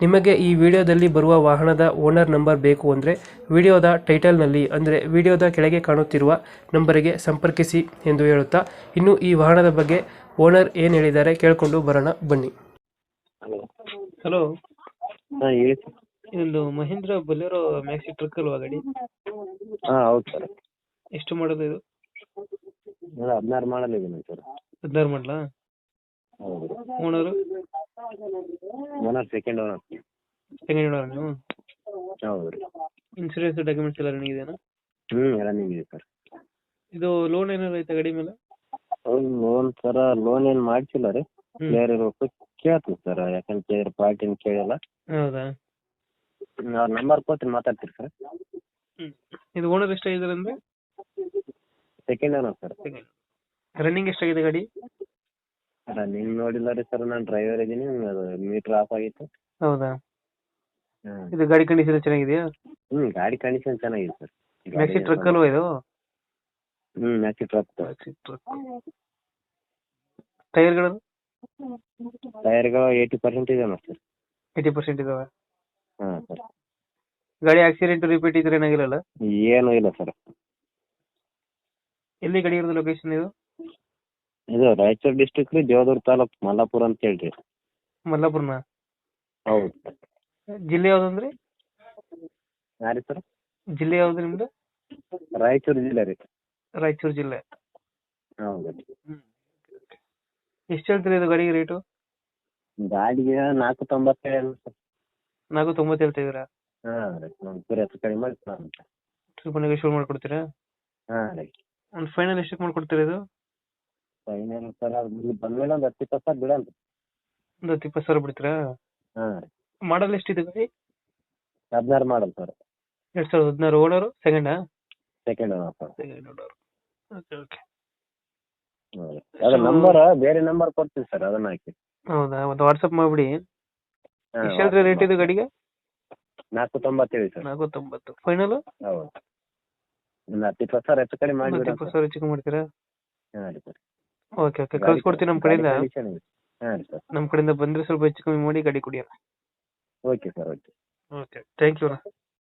ನಿಮಗೆ ಈ ವಿಡಿಯೋದಲ್ಲಿ ಬರುವ ವಾಹನದ ಓನರ್ ನಂಬರ್ ಬೇಕು ಅಂದರೆ ವಿಡಿಯೋದ ಟೈಟಲ್ನಲ್ಲಿ ಅಂದರೆ ವಿಡಿಯೋದ ಕೆಳಗೆ ಕಾಣುತ್ತಿರುವ ನಂಬರಿಗೆ ಸಂಪರ್ಕಿಸಿ ಎಂದು ಹೇಳುತ್ತಾ ಇನ್ನು ಈ ವಾಹನದ ಬಗ್ಗೆ ಓನರ್ ಏನು ಹೇಳಿದ್ದಾರೆ ಕೇಳಿಕೊಂಡು ಬರೋಣ ಬನ್ನಿ. ಹಲೋ. ಹಲೋ. ಹಾಂ ಹೇಳಿ ಸರ್. ಇದೊಂದು ಮಹೀಂದ್ರ ಬೊಲೆರೋ ಮ್ಯಾಕ್ಸಿ ಟ್ರಕ್ ಅಲ್ವಾ ಗಾಡಿ? ಹಾಂ ಹೌದು ಸರ್. ಎಷ್ಟು ಮಾಡೋದು ಇದು? ಹದಿನಾರು ಮಾಡಲ್ ಸರ್. ಹದಿನಾರು ಮಾಡಲಾ? ಹೌದು. Owner? Owner second owner second owner ನೀವು ಹೌದು ರೀ ಇನ್ಸೂರೆನ್ಸ್ ಡಾಕ್ಯುಮೆಂಟ್ಸ್ ಎಲ್ಲ ರನ್ನಿಂಗ್ ಇದೆಯಾ? ಹ್ಞೂ ರನ್ನಿಂಗ್ ಇದೆ ಸರ್ ಇದು ಲೋನ್ ಏನಾದ್ರು ಐತಾ ಗಾಡಿ ಮೇಲೆ? ಲೋನ್ ಸರ ಲೋನ್ ಏನು ಮಾಡ್ಸಿಲ್ಲ ರೀ. ಹ್ಮ್. ಕ್ಲಿಯರ್ ಇರಬೇಕು. ಕೇಳ್ತೀನಿ ಸರ್ ಯಾಕಂತ ಕೇಳಿದ್ರೆ ಪಾರ್ಟಿನ ಕೇಳಿಲ್ಲ. ಹೌದಾ? ಅವ್ರ ನಂಬರ್ ಕೊಟ್ಟು ಮಾತಾಡ್ತೀರಿ ಸರ್ ಇದು ಓನರ್ ಎಷ್ಟಾಗಿದೆ ಅಂದ್ರೆ? ಸೆಕೆಂಡ್ ಓನರ್ ಸರ್ ರನ್ನಿಂಗ್ ಎಷ್ಟಾಗಿದೆ ಗಾಡಿ? ರನ್ನಿಂಗ್ ನೋಡಿಲ್ಲ ರೀ ಸರ್ ನಾನು ಡ್ರೈವರ್ ಇದೀನಿ ಅದು ಮೀಟರ್ ಆಫ್ ಆಗಿತ್ತು. ಹೌದಾ? ಇದು ಗಾಡಿ ಕಂಡೀಷನ್ ಚೆನ್ನಾಗಿದೆಯಾ? ಹ್ಮ್ ಗಾಡಿ ಕಂಡೀಷನ್ ಚೆನ್ನಾಗಿದೆ ಸರ್ ಮ್ಯಾಕ್ಸಿ ಟ್ರಕ್ ಅಲ್ವಾ ಇದು? ಹ್ಮ್ ಮ್ಯಾಕ್ಸಿ ಟ್ರಕ್ ಟ್ರಕ್ ಟೈರ್ಗಳು ಟೈರ್ಗಳು ಏಯ್ಟಿ ಪರ್ಸೆಂಟ್ ಇದೆ ನೋಡಿ ಸರ್ ಏಯ್ಟಿ ಪರ್ಸೆಂಟ್ ಇದಾವೆ? ಹಾ ಸರ್ ಗಾಡಿ ಆಕ್ಸಿಡೆಂಟ್ ರಿಪೀಟ್ ಇದ್ರೆ ಏನಾಗಿರಲ್ಲ ಏನೂ ಇಲ್ಲ ಸರ್ ಎಲ್ಲಿ ಗಾಡಿ ಇರೋದು ಲೊಕೇಶನ್ ಇದು? ಇದು ರಾಯಚೂರ್ ಡಿಸ್ಟಿಕ್ ರೀ ದೇವದುರ್ಗ ತಾಲೂಕ್ ಮಲ್ಲಾಪುರ ಅಂತ ಹೇಳ್ರಿ. ಮಲ್ಲಾಪುರ್ನ? ಹೌದು. ಜಿಲ್ಲೆ ಯಾವ್ದು ಅಂದ್ರೆ ಯಾರು ಸರ್. ಜಿಲ್ಲೆ ಯಾವ್ದು ನಿಮ್ದು? ರಾಯಚೂರು ಜಿಲ್ಲೆ ರೀ. ರಾಯಚೂರು ಜಿಲ್ಲೆ. ಹೌದು. ಎಷ್ಟು ಹೇಳ್ತೀರಿ ಇದು ಗಾಡಿಗೆ ರೇಟು ಗಾಡಿಗೆ ನಾಲ್ಕು ತೊಂಬತ್ತೇಳು ಸರ್. ನಾಲ್ಕು ತೊಂಬತ್ತು ಹೇಳ್ತಾ ಇದೀರಾ ಹಾಂ ರೀ ಒಂದು ಪೂರ ಹೆಚ್ಚು ಕಡಿಮೆ ಮಾಡಿ ಕೊಡೋಣ ಸ್ವಲ್ಪ ಮಾಡ್ಕೊಡ್ತೀರಾ? ಹಾಂ ರೀ. ಒಂದು ಫೈನಲ್ ಎಷ್ಟಕ್ಕೆ ಮಾಡ್ಕೊಡ್ತೀರಾ ಇದು? ಫೈನಲ್ ಸರ್ ಅದು ಇಲ್ಲಿ ಬಂದ್ಮೇಲೆ ಒಂದು ಹತ್ತು ಇಪ್ಪತ್ತು ಸಾವಿರ ಬಿಡಲ್ಲ. ರೀ ಒಂದು ಹತ್ತು ಇಪ್ಪತ್ತು ಸಾವಿರ ಬಿಡ್ತೀರಾ? ಹಾಂ. ರೀ ಮಾಡಲ್ ಎಷ್ಟಿದೆ ಗಾಡಿ? ಹದಿನಾರು ಮಾಡಲ್ ಸರ್. ಎರಡು ಸಾವಿರದ ಹದಿನಾರು owner ಸೆಕೆಂಡಾ second owner sir. Second owner okay okay ಅದು ನಂಬರ್ ಬೇರೆ ನಂಬರ್ ಕೊಡ್ತೀನಿ ಸರ್ ಅದನ್ನ ಹಾಕಿ. ಹೌದಾ? ಒಂದು ವಾಟ್ಸಪ್ ಮಾಡಿಬಿಡಿ. ಹಾಂ, ರೇಟ್ ಇದೆ ಗಾಡಿಗೆ? ನಾಲ್ಕು ತೊಂಬತ್ತೇಳು ಸರ್. ನಾಲ್ಕು ತೊಂಬತ್ತು. ಫೈನಲ್ ಹೌದು. ಒಂದು ಹತ್ತು ಇಪ್ಪತ್ತು ಸಾವಿರ ಹೆಚ್ಚು ಕಡಿಮೆ ಒಂದು ಮಾಡಿಬಿಡೋಣ ಇಪ್ಪತ್ತು ಸಾವಿರ ಚಿಕ್ಕ ಮಾಡ್ತೀರಾ? ಹಾಂ ರೀ ಸರ್. ಓಕೆ ಓಕೆ ಕಳ್ಸ್ಕೊಡ್ತೀನಿ ನಮ್ಮ ಕಡೆಯಿಂದ. ಹಾಂ ರೀ ಸರ್. ನಮ್ಮ ಕಡೆಯಿಂದ ಬಂದ್ರೆ ಸ್ವಲ್ಪ ಹೆಚ್ಚು ಕಮ್ಮಿ ಮಾಡಿ ಗಾಡಿ ಕೊಡಿ okay sir okay okay thank you